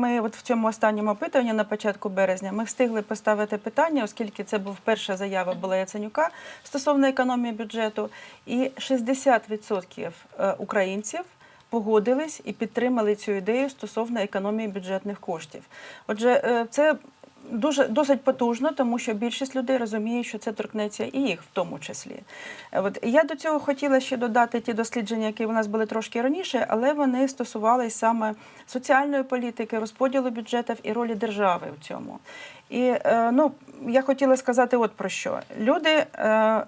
ми от в цьому останньому опитуванні на початку березня ми встигли поставити питання, оскільки це був перша заява була Яценюка стосовно економії бюджету, і 60% е, українців. Погодились і підтримали цю ідею стосовно економії бюджетних коштів. Отже, е, це дуже досить потужно, тому що більшість людей розуміє, що це торкнеться і їх в тому числі. Е, От я до цього хотіла ще додати ті дослідження, які у нас були трошки раніше, але вони стосувалися саме соціальної політики, розподілу бюджетів і ролі держави в цьому. І е, ну, я хотіла сказати, от про що люди е,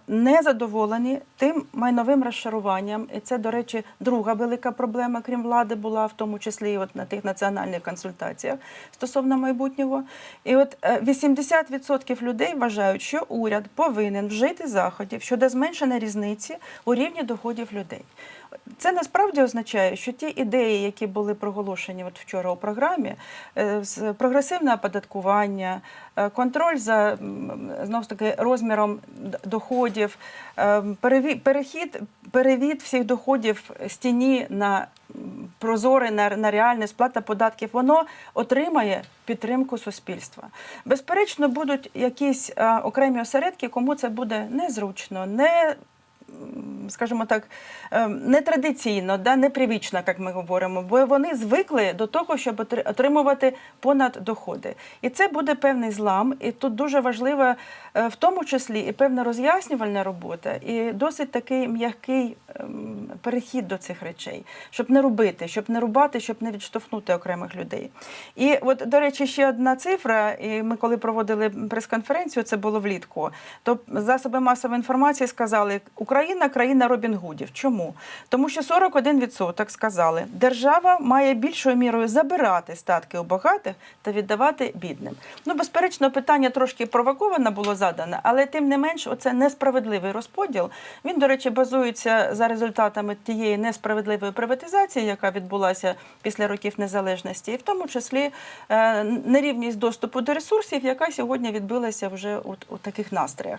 не задоволені тим майновим розшаруванням. І це, до речі, друга велика проблема, крім влади, була в тому числі і от на тих національних консультаціях стосовно майбутнього. І от е, 80% людей вважають, що уряд повинен вжити заходів щодо зменшення різниці у рівні доходів людей. Це насправді означає, що ті ідеї, які були проголошені от вчора у програмі, е, прогресивне оподаткування, е, контроль за знову ж таки розміром доходів, е, перехід, перевід всіх доходів з тіні на прозоре, на, на реальне сплата податків, воно отримає підтримку суспільства. Безперечно, будуть якісь окремі осередки, кому це буде незручно, не скажімо так, е, нетрадиційно, да, непривічно, як ми говоримо, бо вони звикли до того, щоб отримувати понад доходи. І це буде певний злам, і тут дуже важлива е, в тому числі і певна роз'яснювальна робота, і досить такий м'який ем, перехід до цих речей, щоб не робити, щоб не рубати, щоб не відштовхнути окремих людей. І от, до речі, ще одна цифра, і ми коли проводили прес-конференцію, це було влітку, то засоби масової інформації сказали, Україна країна Робін Гудів. Чому? Тому що 41% сказали, держава має більшою мірою забирати статки у багатих та віддавати бідним. Ну, безперечно, питання трошки провоковано було задане, але тим не менш, оце несправедливий розподіл. Він, до речі, базується за результатами тієї несправедливої приватизації, яка відбулася після років незалежності, і в тому числі е, нерівність доступу до ресурсів, яка сьогодні відбилася вже у таких настроях.